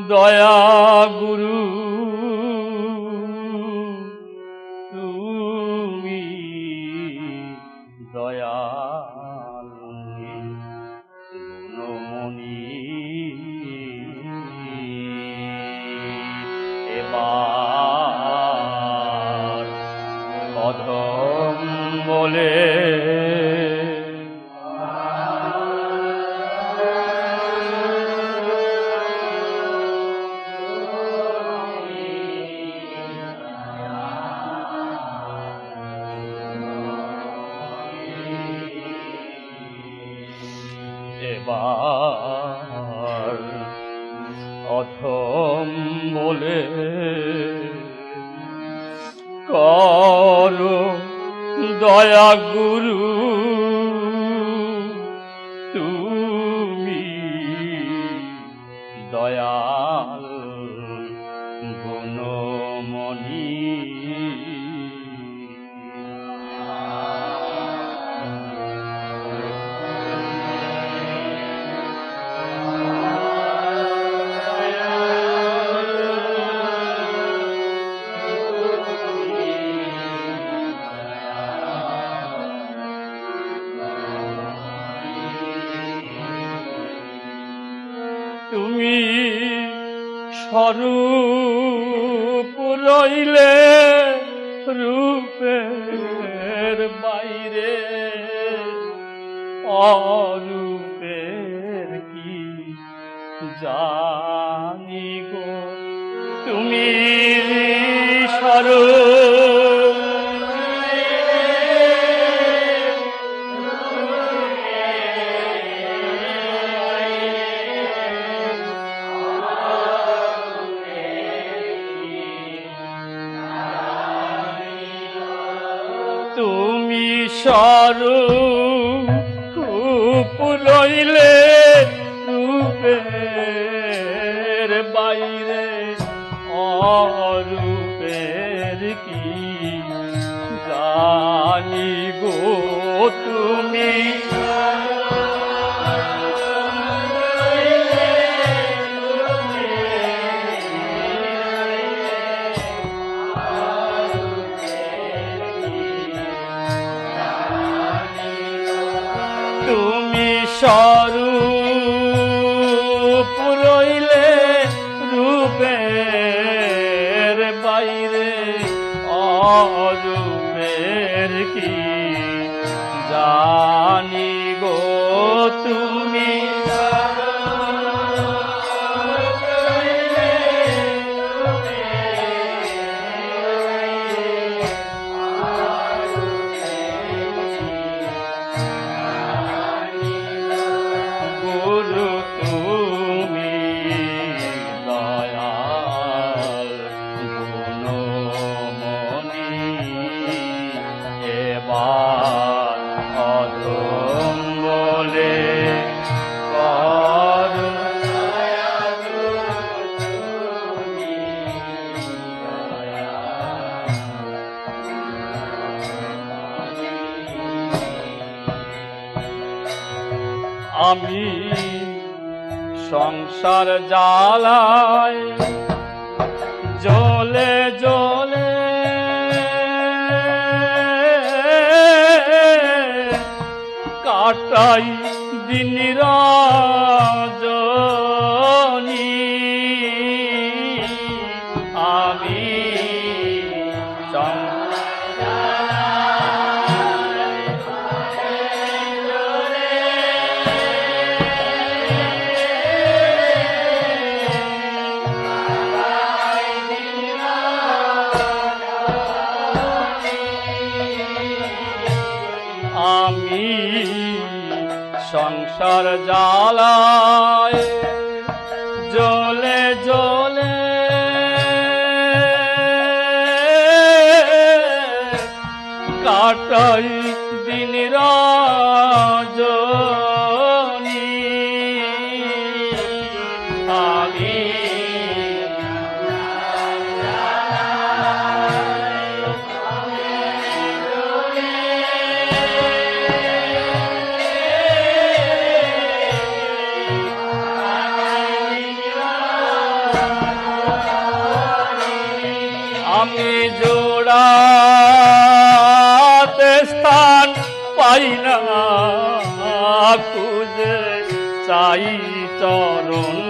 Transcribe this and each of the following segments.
দয়া গুরু। করো দয়া গুরু। স্বরূপ রইলে রূপের বাইরে। অরূপের কি জানি গো তুমি স্বরূপ তুমি স্বরূপ রইলে রূপের বাইরে অরূপের কি জানি গো তুমি? স্বরূপ রইলে রূপের বাইরে অরূপের কি সংসার জ্বালায় জলে জলে কাটাই দিন সংসার জ্বালায়। জোড়াতে স্থান পাই না। খুঁজে চাই চরণ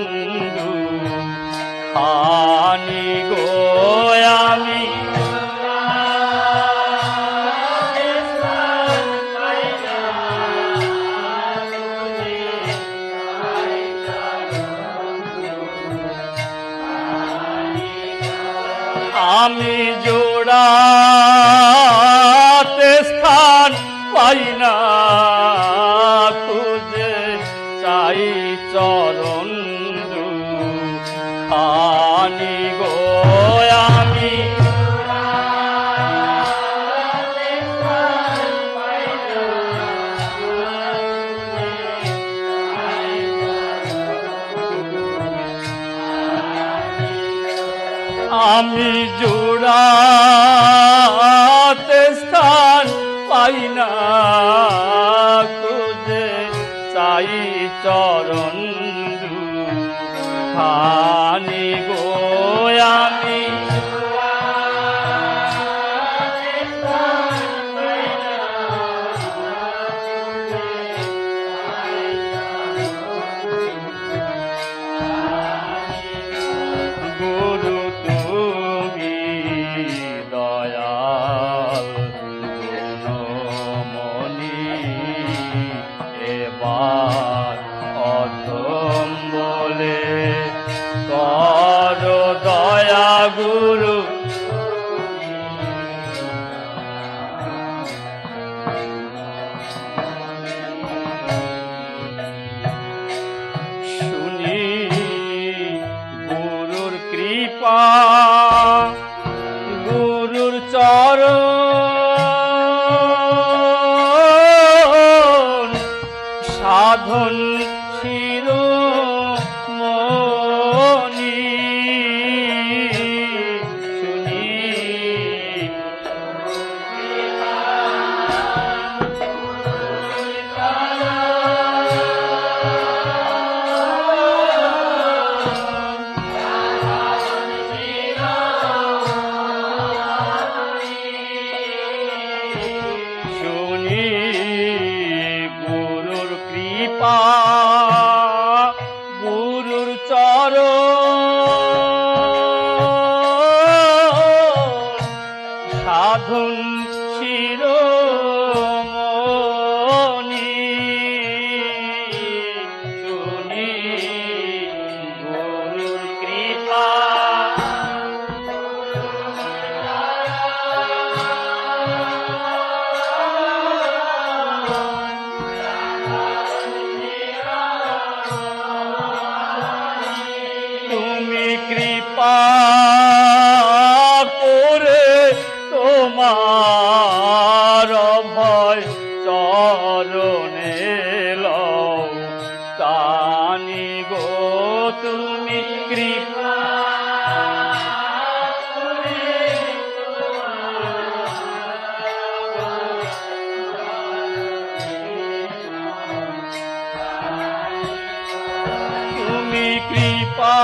আমি জোড়াতে আমি জোড়াতে স্থান পাই না। খুঁজে চাই চরণ খানি গো শির মনি। শুনি। শুনি গুরুর কৃপা। তানি গো তুমি কৃপা। তুমি কৃপা।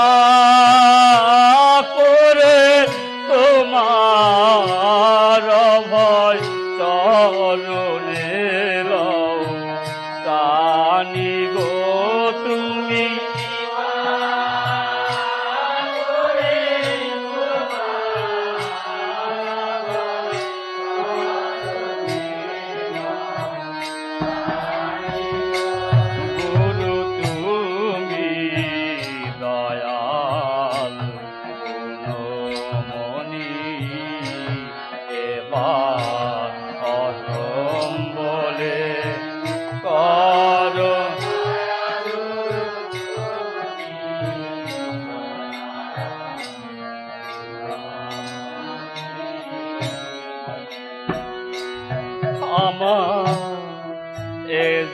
আমার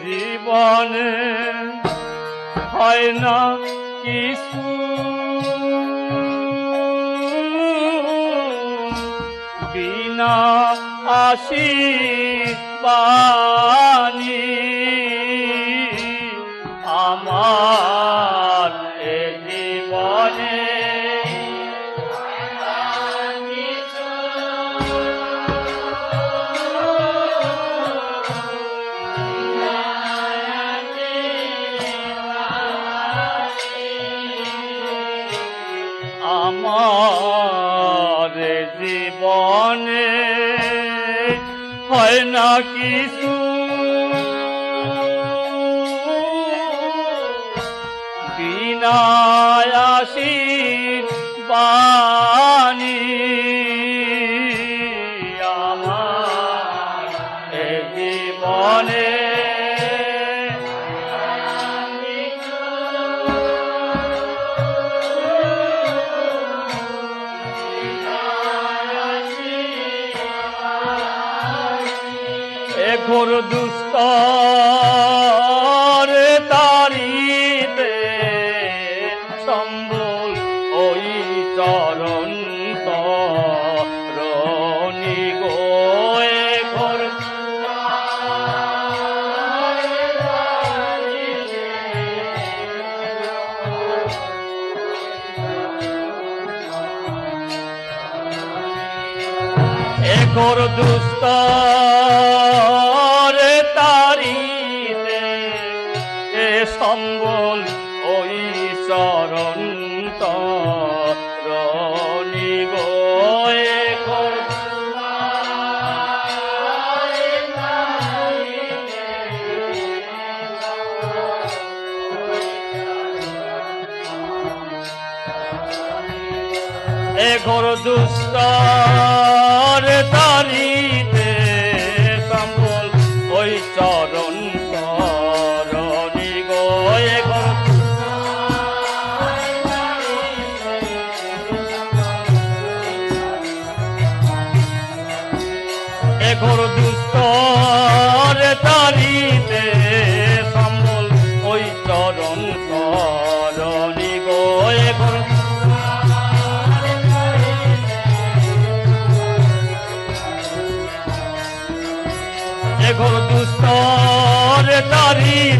জীবনে হয় না কিছু বিনা আশীর্বাণী। আমার হয় না কিছু। বিনায়াসীর বাণী আমার জীবনে এ ঘোর তারিতে সম্বল ওই চরণ তরণি গো এ ঘোর ঘোর দুস্তর সম্বল ওই চরণ তরণি গো এ ঘোর এ તોર તારી